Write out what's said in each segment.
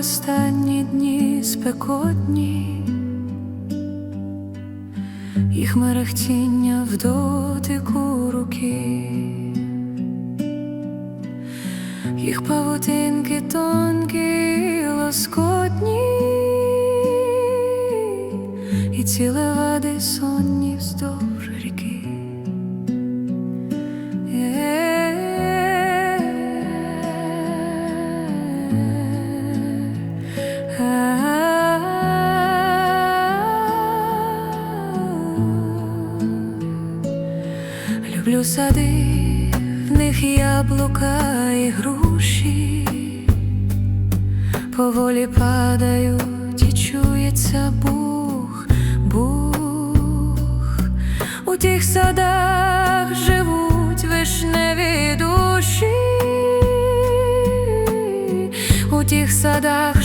Останні дні спекотні, їх мерехтіння в дотику руки, їх павутинки тонкі, лоскотні, і ці левади сонні вздовж ріки. Люблю сади, в них яблука і груші, поволі падають і чується бух, бух. У тих садах живуть вишневі душі, у тих садах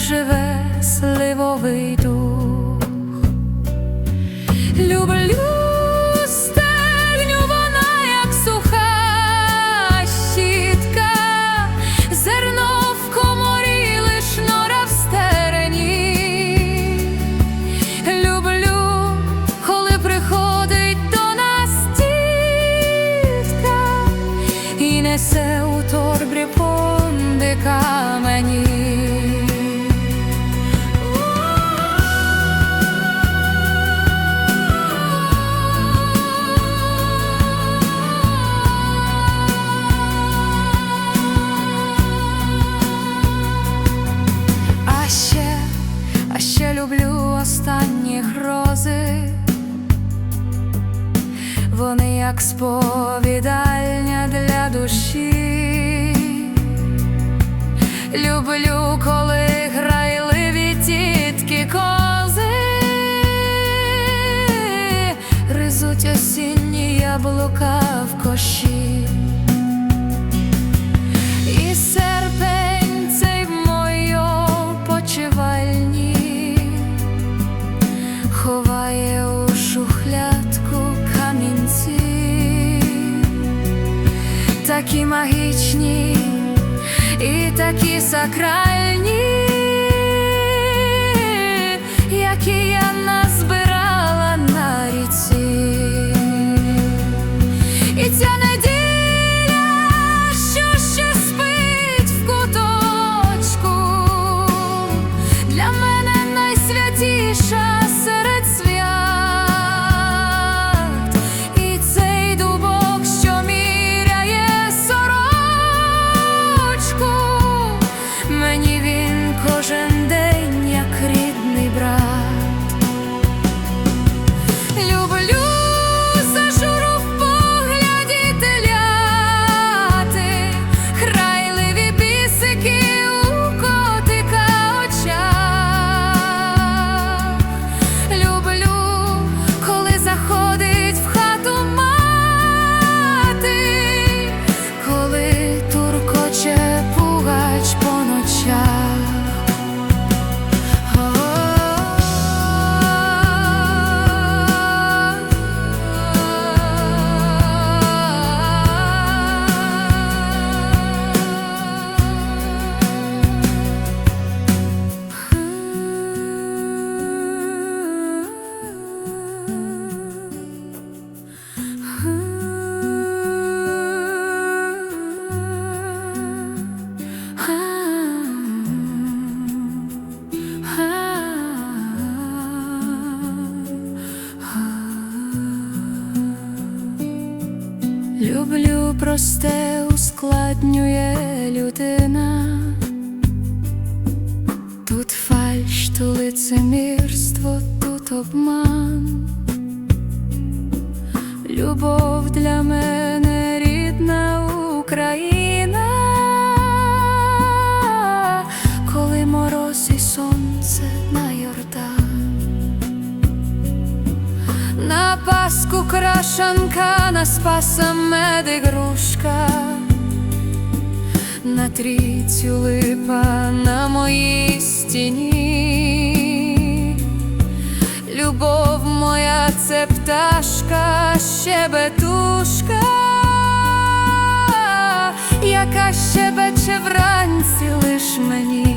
ще люблю останні грози. Вони як сповідальня для душі. Люблю, коли грайливі тітки кози, ризуть осінні яблука в коші. І серпень такі магічні і такі сакральні, ускладнює людина. Тут фальш, то лицемірство, тут обман. Любов для мене рідна Україна, коли мороз і сонце на Йордан. На Пасху крашанка, на Спаса мед і грушка, на трійцю липа на моїй стіні, любов моя, це пташка, щебетушка, яка щебече вранці лиш мені.